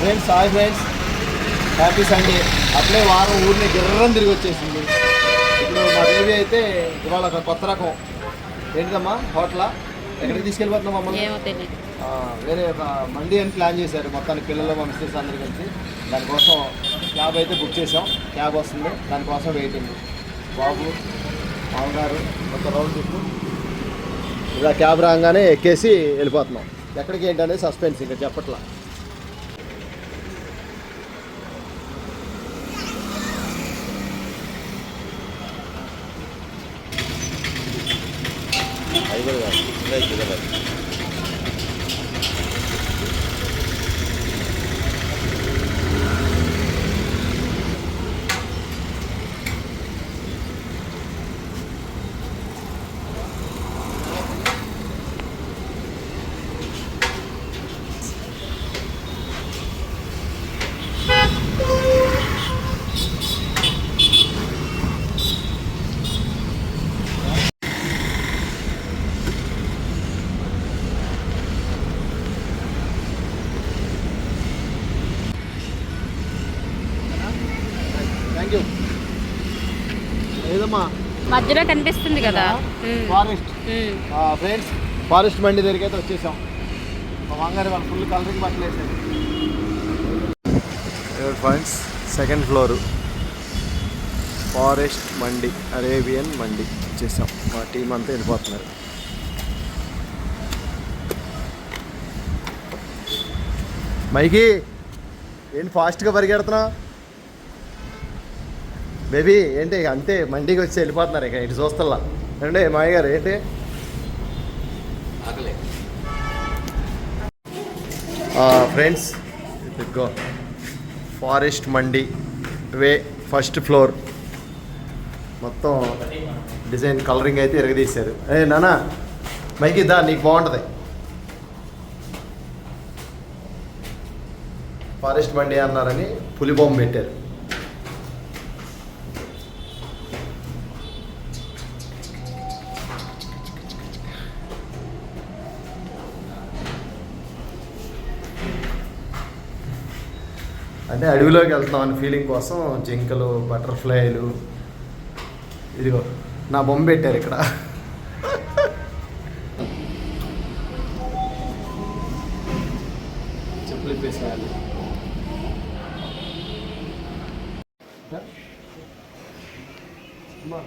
Friends hi friends happy Sunday అట్లే వారం ఊరిని గిర్రం తిరిగి వచ్చేసింది. ఇప్పుడు మా బేబీ అయితే ఇవాళ ఒక కొత్త రకం. ఏంటిదమ్మా? హోటలా? ఎక్కడికి తీసుకెళ్ళిపోతున్నాం మమ్మల్ని? వేరే ఒక మండి అని ప్లాన్ చేశారు. మొత్తానికి పిల్లలు మా మిస్టర్స్ అందరు కలిసి. దానికోసం క్యాబ్ అయితే బుక్ చేసాం క్యాబ్ వస్తుంది. దానికోసం వెయిటింగ్. బాబు మామగారు మొత్తం రౌండ్ తిప్పు ఇలా క్యాబ్ రాగానే ఎక్కేసి వెళ్ళిపోతున్నాం. ఎక్కడికి ఏంటనేది సస్పెన్స్ ఇంకా చెప్పట్లా థ్యాంక్ యూ ఏదమ్మా మధ్యలో కనిపిస్తుంది కదా. ఫారెస్ట్. ఫ్రెండ్స్ ఫారెస్ట్ బండి దగ్గరికి అయితే వచ్చేసాం. మా మామగారు వాళ్ళు ఫుల్ కలరింగ్ బట్టలు వేసారు friends second floor forest Mandi Arabian mandi వచ్చేసాం. మా టీం అంతా వెళ్ళిపోతున్నారు. మైకి ఏంటి ఫాస్ట్గా పరిగెడుతున్నావు? బేబీ ఏంటి ఇక అంతే మండికి వచ్చి వెళ్ళిపోతున్నారు ఇక ఇటు చూస్తల్లా. అంటే మాయ గారు ఏంటి? ఫ్రెండ్స్ ఇదిగో forest Mandi way first floor. మొత్తం డిజైన్ కలరింగ్ అయితే ఎరగదీశారు ఏ నానా మైకి దా నీకు బాగుంటుంది. ఫారెస్ట్ మండి అన్నారని పులి బొమ్మ పెట్టారు. అంటే అడవిలోకి వెళ్తున్నాం అనే ఫీలింగ్ కోసం జింకలు బటర్ఫ్లైలు. ఇదిగో నా బొమ్మ పెట్టారు ఇక్కడ. చెప్పులు ఇప్పేసేయాలి. అమ్మా.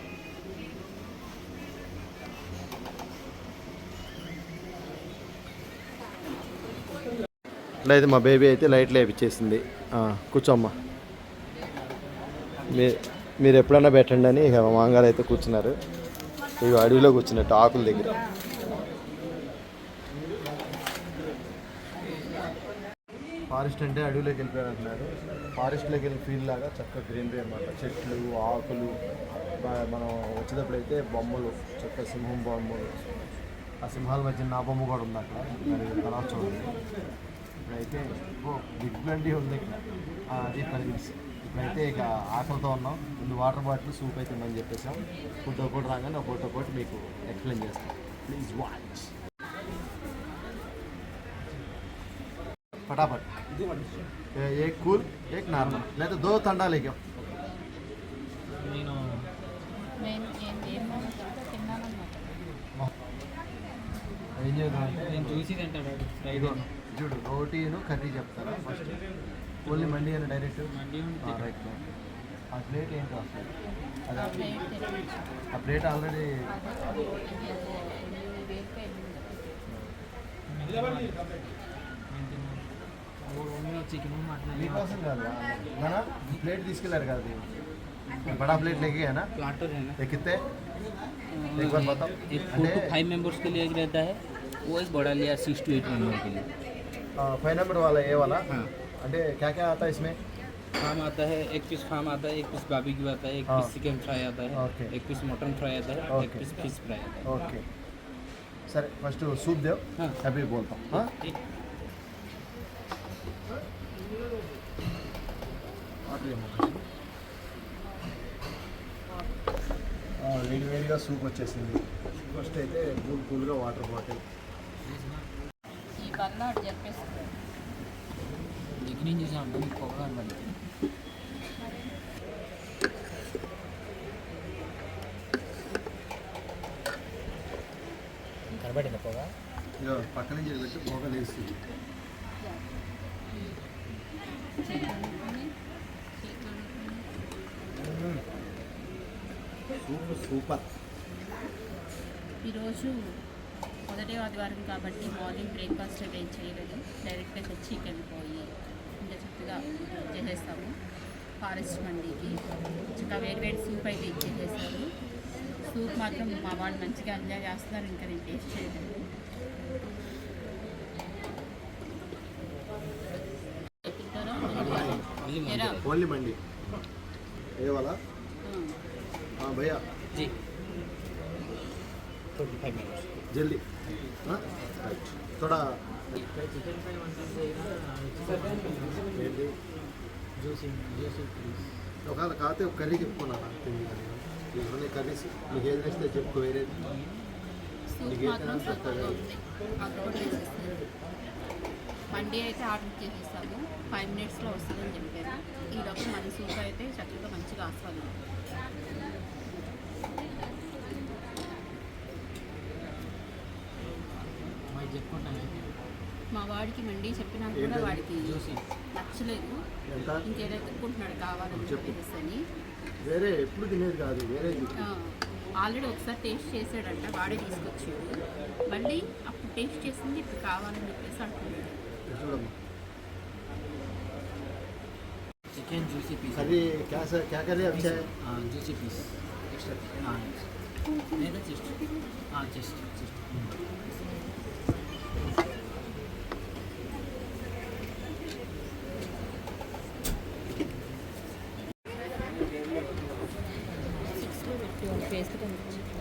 లేదు మా బేబీ అయితే లైట్లు వేపించేసింది కూర్చోమ్మా. మీ మీరు ఎప్పుడన్నా పెట్టండి అని ఇక మాంగారు అయితే కూర్చున్నారు. ఇవి అడవిలో కూర్చున్నట్టు ఆకుల దగ్గర. ఫారెస్ట్ అంటే అడవిలోకి వెళ్ళిపోయారు అంటున్నారు ఫారెస్ట్లోకి వెళ్ళి ఫీల్ లాగా చక్కగా గ్రీనరీ అనమాట చెట్లు ఆకులు మనం వచ్చేటప్పుడు అయితే బొమ్మలు చక్క సింహం బొమ్మలు. ఆ సింహాల మధ్య నా బొమ్మ కూడా ఉంది అక్కడ. మరి తర్వాత చూడండి ఇప్పుడైతే ఓ బిగ్ బండి ఉంది ఇక్కడ ఆ, అది కనిపిస్ ఇప్పుడైతే ఇక ఆకలితో ఉన్నాం ముందు వాటర్ బాటిల్ సూప్ అయితే ఉందని చెప్పేసాం ఫుడ్ ఒకటి రాగానే ఒక ఫోటో ఒకటి మీకు ఎక్స్ప్లెయిన్ చేస్తాం ప్లీజ్ వాచ్ फटाफट ए- एक कूल एक नॉर्मल नहीं तो दो ठंडा लेके आओ నేను ఏం ఏమో తిన్నానన్నమాట ఏం చేద్దామంటే నేను చూసి తింటాడు ఫ్రై ఇదిగో చూడు రోటీను కర్రీ చెప్తారా ఫస్ట్ ఓన్లీ మండి అని డైరెక్ట్ మండి ఉంటే రైట్ ఆ ప్లేట్ ఏంటి వస్తుంది ఆ అదే ప్లేట్ తెప్పించు. ఆ ప్లేట్ ఆల్రెడీ అదే ఎనిమిది వేలకు ఎనిమిది. చికెన్ మటన్ మీకోసం కాదు మన ప్లేట్ తీసుకెళ్ళారు కదా మీరు बड़ा प्लेट लेके गया ना प्लाटर है ना ये कितने एक बार बताओ एक फोर टू फाइव मेंबर्स के लिए एक रहता है वो एक बड़ा लिया सिक्स टू एट मेंबर के लिए फाइव नंबर वाला ये वाला हाँ అంటే क्या क्या आता है इसमें फार्म आता है एक पीस फार्म आता है एक पीस बाबीक्यू आता है एक हाँ। पीस चिकन फ्राई आता है ओके। एक पीस मटन फ्राई आता है एक ओके। पीस फिश फ्राई आता है ఓకే సరే ఫస్ట్ సూప్ దేవ్ हाँ। హ్యాపీ బోల్తాం हाँ? ठीक వేడి వేడిగా సూప్ వచ్చేసింది ఫస్ట్ అయితే కూల్ కూల్గా వాటర్ బాటిల్ ఈ బల్ల అటు క్లీన్ చేసిన అర్థం పొగ కనబడింది కనబడింది పొగ? పక్కన పెట్టి పొగ లేస్తుంది. Super super. ఈరోజు మొదటి ఆదివారం కాబట్టి మార్నింగ్ బ్రేక్ఫాస్ట్ ఏం చేయలేదు. డైరెక్ట్గా చికెన్. చేస్తాము ఫారెస్ట్ మండీకి. ఇంకా వేడి వేడి సూప్ అయితే ఇచ్చేసేస్తారు సూప్ మాత్రం మా వాళ్ళు మంచిగా ఎంజాయ్ చేస్తున్నారు ఇంకా నేను టేస్ట్ చేయలేదు. ఓన్లీ మండి. జీ. జల్దీ. రైట్. ఒకవేళ కాకపోతే ఒక కర్రీ కానీ ఇవన్నీ కర్రీస్? మీకు ఏది నచ్చితే చెప్పుకో వేరే. నీకు ఏ మాత్రం తినాలి సూపర్గా చెప్తావా? ఉంది. అక్కడ చేసేస్తారు మండీ అయితే ఆర్డర్ చేసేసాము. ఫైవ్ మినిట్స్లో వస్తుందని చెప్పారు. ఈలోపు మన సూప్ అయితే చక్కగా మంచిగా ఆస్వాదం చెప్పుకుంటాను మా వాడికి మండీ చెప్పినా కూడా? వాడికి నచ్చలేదు. ఎంత? ఇంకేదో ఎత్తుకుంటున్నాడు కావాలని చెప్పు. చెప్పేసి అని వేరే ఎప్పుడు తినేది కాదు వేరే ఆల్రెడీ ఒకసారి టేస్ట్ చేసాడంట వాడే తీసుకొచ్చాడు. మళ్ళీ అప్పుడు టేస్ట్ చేసింది ఇప్పుడు కావాలని చెప్పేసి అంటున్నాడు. Chicken juicy piece. కర్రీ క్యా స- క్యా కర్రీ అచ్చా है? Juicy piece. ఎక్స్ట్రా లేదా చెస్ట్? చెస్ట్ చెస్ట్ సిక్స్లో పెట్టి వాళ్ళ ఫేస్కి కనిపించింది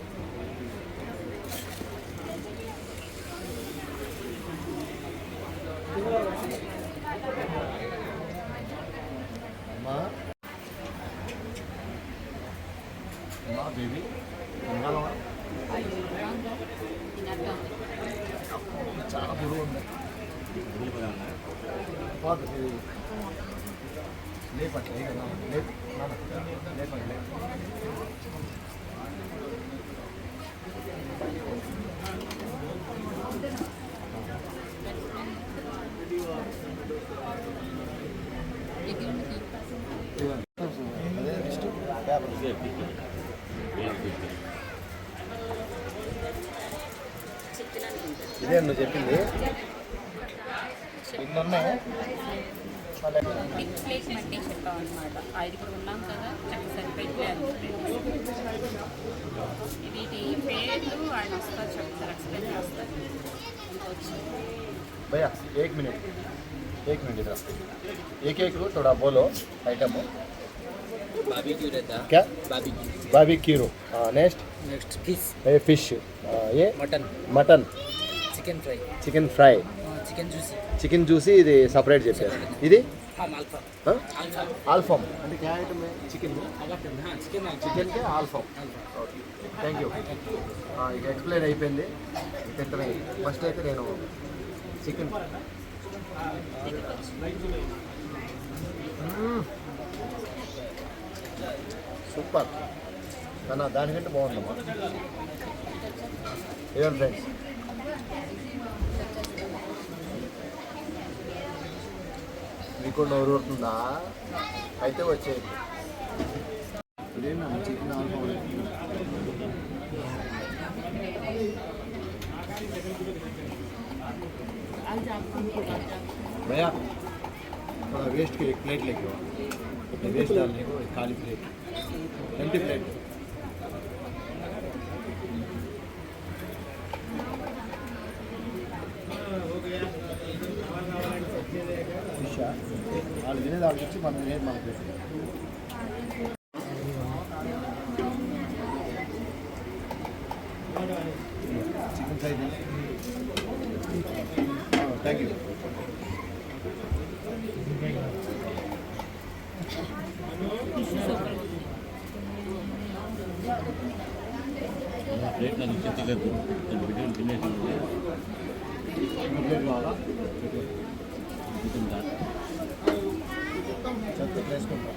అమ్మా అమ్మా బేబీ తినాలమ్మా తినద్దాం చాలా బరువు ఉంది పోదు, ఇది లేపట్లే ఇక నా- లేపు నాన్న, లేపండి లేపు దగ్గర ఉన్న keep person. అదే నెక్స్ట్ పేపర్ చెప్తున్నాను ఇంకా. ఇదే నువ్వు చెప్పింది. ఇన్ని ఉన్నాయి బిగ్ ప్లేస్ మట్టి చెప్పాం అనమాట ఐదుగురు ఉన్నాం కదా చక్క సరిపోయింది అనుకుంటుంది వీటి పేర్లు ఆయన వస్తారు చెప్తారు ఎక్స్ప్లెయిన్ చేస్తారు ఇంకొచ్చి भैया एक मिनट एक मिनट इधर एक एक को थोड़ा बोलो आइटम బాబీక్యూ रहता है क्या बाबीक्यू बाबी कीरो नेक्स्ट नेक्स्ट फिश ये फिश ये mutton mutton chicken fry chicken fry chicken చూసి చికెన్ చూసి ఇది సపరేట్ చెప్పారు. ఇది? ఆల్ఫామ్. అంటే క్యా ఐటమ్ చికెన్ చికెన్ చికెన్కి ఆల్ఫామ్ థ్యాంక్ యూ ఇక ఎక్స్ప్లెయిన్ అయిపోయింది. ఇక్కడ ఫస్ట్ అయితే నేను చికెన్. సూపర్. దానికంటే బాగుందమ్మా. ఏం ఫ్రెండ్స్? మీకు నోరు ఊరుతుందా అయితే వచ్చేది ఇదేనా చికెన్ ఆల్ఫామ్ అది జాబ్ भैया थोड़ा वेस्ट के एक प्लेट लेके आओ वेस्ट डालने को एक खाली plate empty plate thank you plate నాకు ఇచ్చేది నేను బిడ్డను తినేసి చెత్త వేసుకుంటా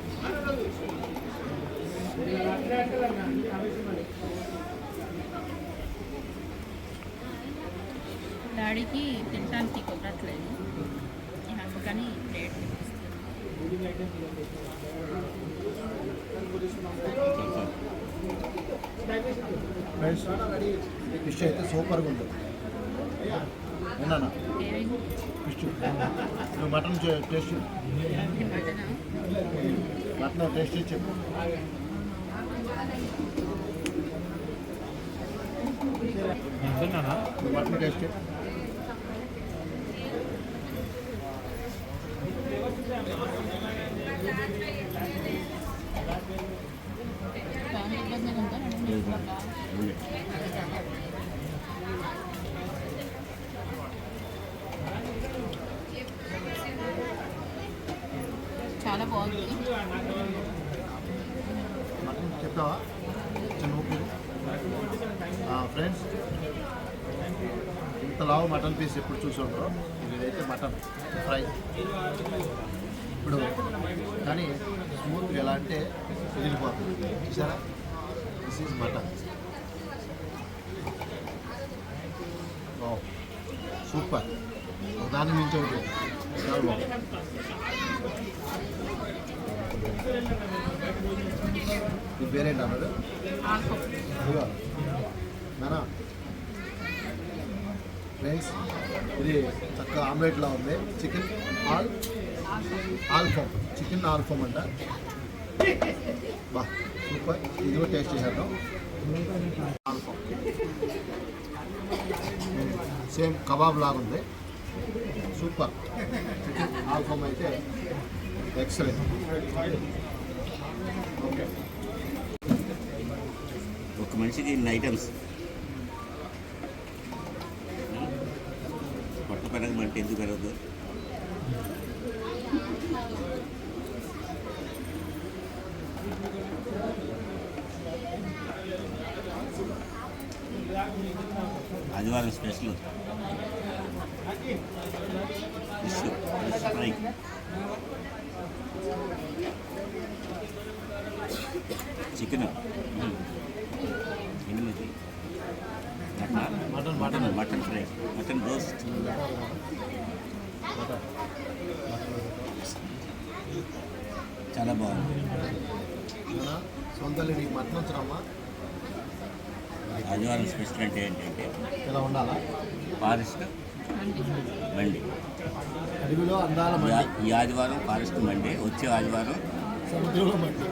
డాడీకి తినడానికి కుదరట్లేదు. ఇక అందుకని ప్లేట్ ఫిష్ అయితే సూపర్గా ఉంది ఫిష్ మటన్ టేస్ట్. మటనా మటన్ టేస్ట్ చెప్పు. మటన్ టేస్ట్ చేయి. బాగా ఇబ్బందిగా ఉందా ఉంది. చాలా బాగుంది. చెప్తావా? ఫ్రెండ్స్ ఇంత లావు మటన్ పీస్ ఎప్పుడు చూసి ఇదైతే మటన్ ఫ్రై. ఇప్పుడు కానీ స్మూత్గా ఎలా అంటే వదిలిపోతుంది చూసారా? దిస్ ఈజ్ మటన్ సూపర్ దాన్ని మించి ఒకటి చాలా బాగుంది. ఈ పేరేంటి ఇదిగో నానా. ఫ్రెండ్స్ ఇది చక్కగా ఆమ్లెట్లా ఉంది. చికెన్ ఆల్ ఆల్ఫామ్ చికెన్ ఆల్ఫామ్ అంట బా సూపర్. ఇది కూడా టేస్ట్ చేసేద్దాం. ఆల్ఫామ్ సేమ్ కబాబ్ లాగా ఉంది. సూపర్. చికెన్ ఆల్ఫామ్ అయితే ఎక్సలెంట్. ఒక మనిషికి ఇన్ని ఐటమ్స్ పొట్ట పెరగమంటే ఎందుకు పెరగదు. ఆదివారం special. Fish fish fry. Chicken. ఎనిమిది mutton mutton mutton. Fry. Mutton roast. చాలా బాగుంది. నీకు మటన్ వచ్చరమ్మా ఆదివారం స్పెషల్ అంటే ఏంటంటే ఇలా ఉండాలా? ఫారెస్ట్ మండి అడవిలో అందాల ఈ మండి. ఆ- ఈ ఆదివారం ఫారెస్ట్ మండి వచ్చే ఆదివారం సముద్రంలో మండి.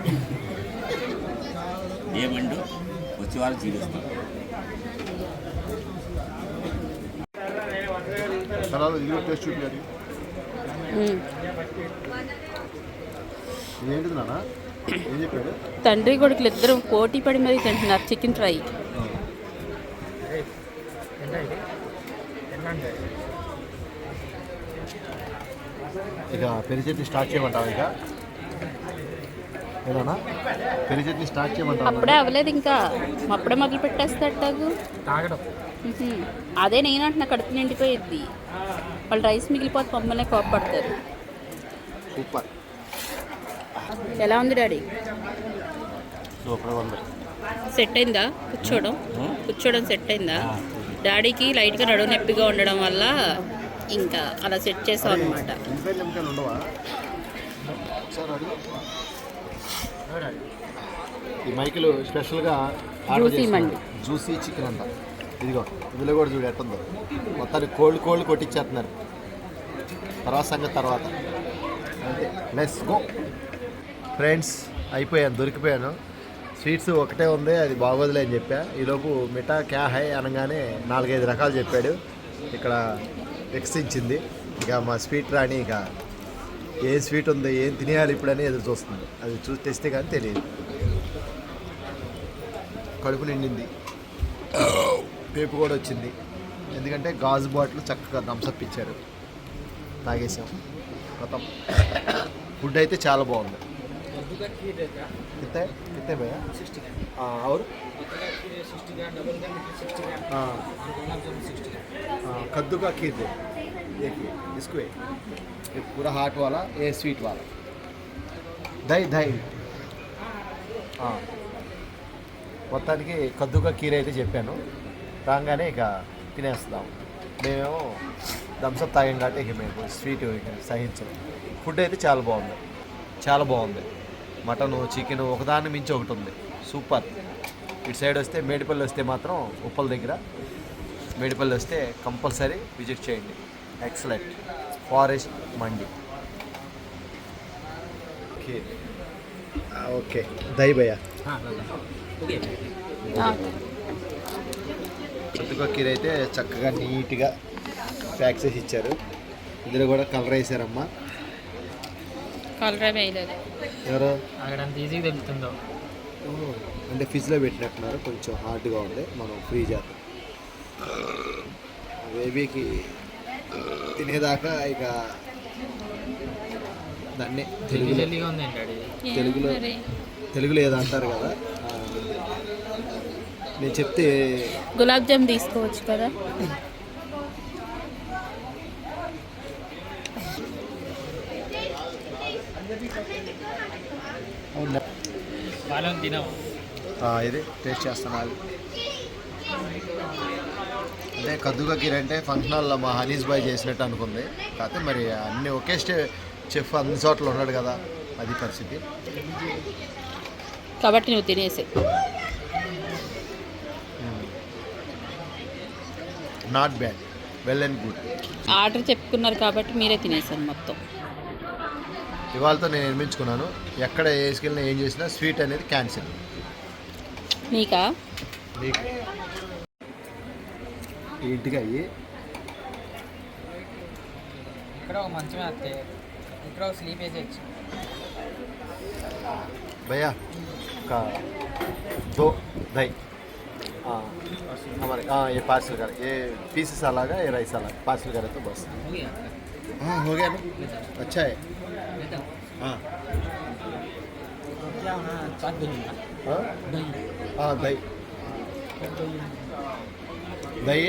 ఏ మండు వచ్చే వారం చూపిస్తాం తర్వాత ఇది కూడా టేస్ట్ చూపించాలి ఏంటిది నాన్న? ఏం చెప్పాడు తండ్రి కొడుకులు ఇద్దరు పోటీ పడి మరీ తింటున్నారు చికెన్ ఫ్రై. ఇక పెరి చట్నీ స్టార్ట్ చేయమంటావా ఇక? ఏదన్నా? పెరి చట్నీ స్టార్ట్ చేయమంటావా? అప్పుడే అవ్వలేదు ఇంకా. అప్పుడే మొదలు పెట్టేస్తాడు అదే నేను అంటున్నా కడుపు నిండిపోయిద్ది. వాళ్ళు రైస్ మిగిలిపోతే మమ్మల్ని కోపడతారు సూపర్. ఎలా ఉంది డాడీ? సూపర్ ఉంది. సెట్ అయిందా? కూర్చోవడం. కూర్చోవడం సెట్ అయిందా? డాడీకి లైట్గా నడువు నొప్పిగా ఉండడం వల్ల ఇంకా అలా సెట్ చేసాం అనమాట ఈ మైకులు స్పెషల్గా జ్యూసీ మండి. జ్యూసీ చికెన్ అంట. ఇదిగో ఇందులో కూడా చూడు ఎట్టుందో. మొత్తానికి కోల్డ్ కోల్డ్ కొట్టించేస్తున్నారు తర్వాత సంగతి తర్వాత. అంతే. లెస్ గో ఫ్రెండ్స్ అయిపోయాను దొరికిపోయాను. స్వీట్స్ ఒకటే ఉంది అది బాగోదులే అని చెప్పా. ఈలోపు మిఠా క్యా హై అనగానే నాలుగైదు రకాలు చెప్పాడు. ఇక్కడ ఇచ్చింది ఇక మా స్వీట్ రాణి ఇక ఏ స్వీట్ ఉందో ఏం తినేయాలి ఇప్పుడని ఎదురు చూస్తుంది. అది చూసి తెస్తే కానీ తెలియదు. కడుపు నిండింది. పేపు కూడా వచ్చింది. ఎందుకంటే గాజు బాటిల్ చక్కగా థమ్స్అప్ ఇచ్చారు. తాగేసాం. మొత్తం ఫుడ్ అయితే చాలా బాగుంది. ఎంత ఎంత భయ कद्दू का खीर दे देखिए इसको ये ये पूरा हार्ट वाला ये स्वीट वाला दही दही हाँ మొత్తానికి కద్దుగా కీర అయితే చెప్పాను రాగానే ఇక తినేస్తాం మేము థమ్స్అప్ తాగాం కాబట్టి ఇక మేము స్వీట్ ఇక సహించం ఫుడ్ అయితే చాలా బాగుంది చాలా బాగుంది మటన్ చికెన్ ఒకదాని మించి ఒకటి ఉంది సూపర్ ఇటు సైడ్ వస్తే మేడిపల్లి వస్తే మాత్రం ఉప్పల్ దగ్గర. మేడిపల్లి వస్తే కంపల్సరీ విజిట్ చేయండి. Excellent forest Mandi okay. Okay. దై భయ్యా చుట్టుకొక్కీరు అయితే చక్కగా నీట్గా ప్యాక్ చేసి ఇచ్చారు. ఇందులో కూడా కలర్ వేసారమ్మా. కలర్ వేయలేదు. ఎవరు? అక్కడ అంత ఈజీగా తెలుస్తుందో. అంటే ఫ్రిడ్జ్లో పెట్టినట్టున్నారు. కొంచెం హార్డ్గా ఉంది. మనం ఫ్రీ చేద్దాం. బేబీకి తినేదాకా ఇక దాన్ని తెలుగులో జల్లిగా ఉందండి డాడీ. తెలుగులో తెలుగులో ఏదో అంటారు కదా. నేను చెప్తే గులాబ్ జామ్ తీసుకోవచ్చు కదా అవునా వాళ్ళని తినవు ఆ, ఇది టేస్ట్ చేస్తున్నాను. అంటే కద్దుగా కీర అంటే ఫంక్షన్ హాల్లో మా హనీస్ బాయ్ చేసినట్టు అనుకుంది. కాకపోతే మరి అన్ని ఒకే స్టే చెఫ్ అన్ని చోట్ల ఉన్నాడు కదా అది పరిస్థితి. కాబట్టి నువ్వు తినేసే. Not bad well and good order చెప్పుకున్నారు కాబట్టి మీరే తినేసాను మొత్తం. ఇవాళతో నేను నిర్మించుకున్నాను ఎక్కడ వేసుకెళ్ళినా ఏం చేసినా స్వీట్ అనేది క్యాన్సిల్ నీకా మీకు ఇంటికి అయ్యి ఇక్కడ ఒక మంచమే వస్తే ఇక్కడ ఒక స్లీప్ వేసేయచ్చు भैया का दो दही हाँ हमारे हाँ ये पार्सल कर ये पीसेस अलग है ये राइस अलग पार्सल करे तो बस हो गया हाँ हो गया ना अच्छा है దయ్ దయ్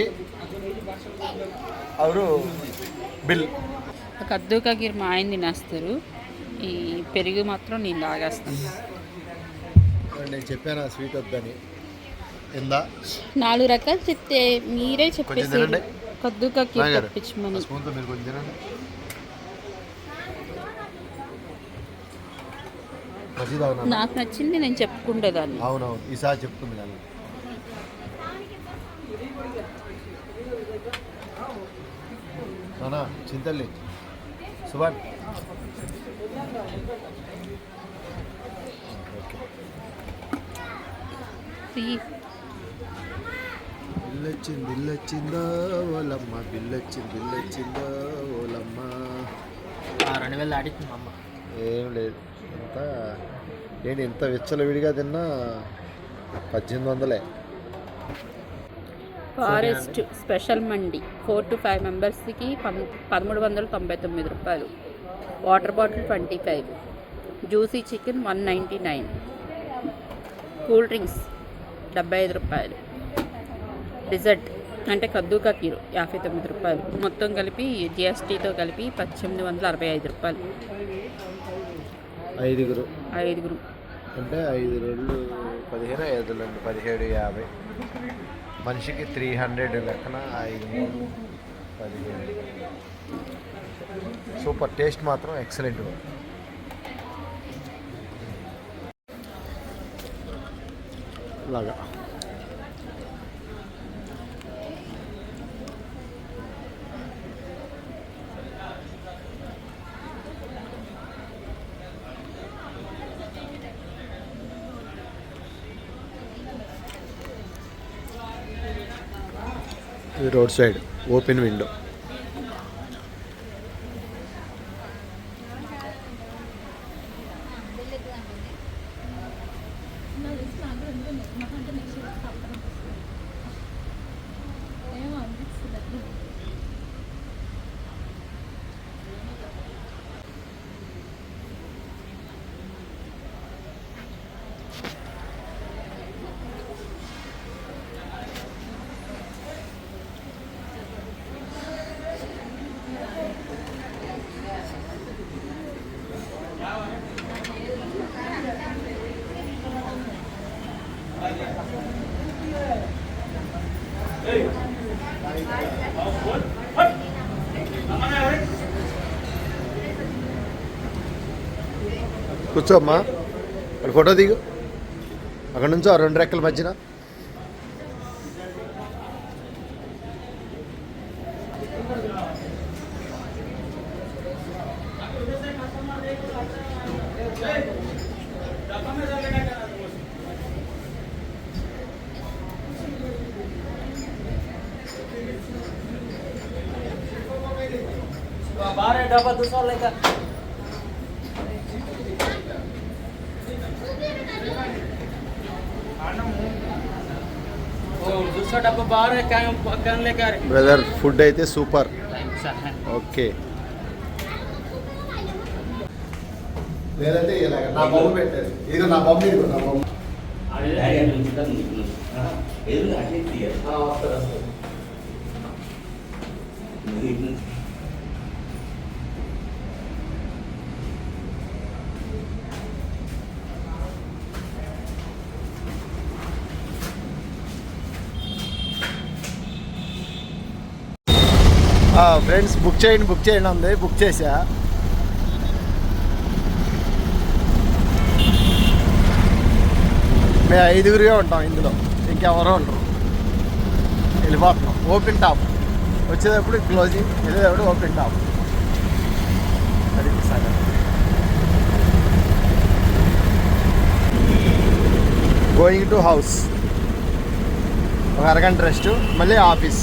బిల్. కద్దు కగీర్ మా ఆయన తినేస్తారు. ఈ పెరుగు మాత్రం నేను తాగేస్తాను నేను చెప్పాను స్వీట్ వద్దని? నాలుగు రకాలు చెప్తే మీరే చెప్పేసి కద్దు కగీర్ తెప్పించమని. మీరు కొంచెం నాకు నచ్చింది నేను చెప్పుకుండేదాన్ని. అవునవును ఈసారి చెప్తుంది కానీ అవునా చింతల్లి. సుభాన్ బిల్లొచ్చింది బిల్లొచ్చిందో ఓలమ్మ బిల్లొచ్చింది బిల్లొచ్చిందో ఓలమ్మ. రెండు వేలు అమ్మ. ఏం లేదు. తర్వాత ఏంటి ఇంత విచ్చలవిడిగా తిన్నా పద్దెనిమిది వందలే. Forest special mandi. Four to five మెంబర్స్కి పం పదమూడు వందల తొంభై తొమ్మిది రూపాయలు. Water bottle twenty five. Juicy chicken one ninety nine. Cool drinks డెబ్బై ఐదు రూపాయలు. డిజర్ట్ అంటే కద్దూకా కీరు యాభై తొమ్మిది రూపాయలు. మొత్తం కలిపి జిఎస్టీతో కలిపి పద్దెనిమిది వందల అరవై ఐదు రూపాయలు. ఐదుగురు. ఐదుగురు. అంటే ఐదు రెండు పదిహేను ఐదు రెండు పదిహేడు యాభై. మనిషికి త్రీ హండ్రెడ్ లెక్కన ఐదు మూడు పదిహేడు. సూపర్. టేస్ట్ మాత్రం ఎక్సలెంట్. లాగా ఇది రోడ్ సైడ్ ఓపెన్ విండో. కూర్చోమ్మా అక్కడ ఫోటో దిగు అక్కడ నుంచో ఆ రెండు రెక్కల మధ్యన बारह डब्बा दूसरा लेकर वो दूसरा डब्बा बाहर है क्या क्या लेकर బ్రదర్ ఫుడ్ అయితే సూపర్ ఓకే లేదంటే ఇలాగ నా బొమ్మ పెట్టారు. ఇదిగో నా బొమ్మ ఇదిగో నా బొమ్మ. ఎదురు అటే ఫ్రెండ్స్ బుక్ చేయండి బుక్ చేయండి ఉంది బుక్ చేసా. మేము ఐదుగురిగా ఉంటాం ఇందులో. ఇంకెవరో ఉండరు. వెళ్ళిపోతున్నాం. ఓపెన్ టాప్ వచ్చేటప్పుడు క్లోజింగ్ వెళ్ళేటప్పుడు ఓపెన్ టాప్ అది సరే. గోయింగ్ టు హౌస్ ఒక అరగంట రెస్ట్ మళ్ళీ ఆఫీస్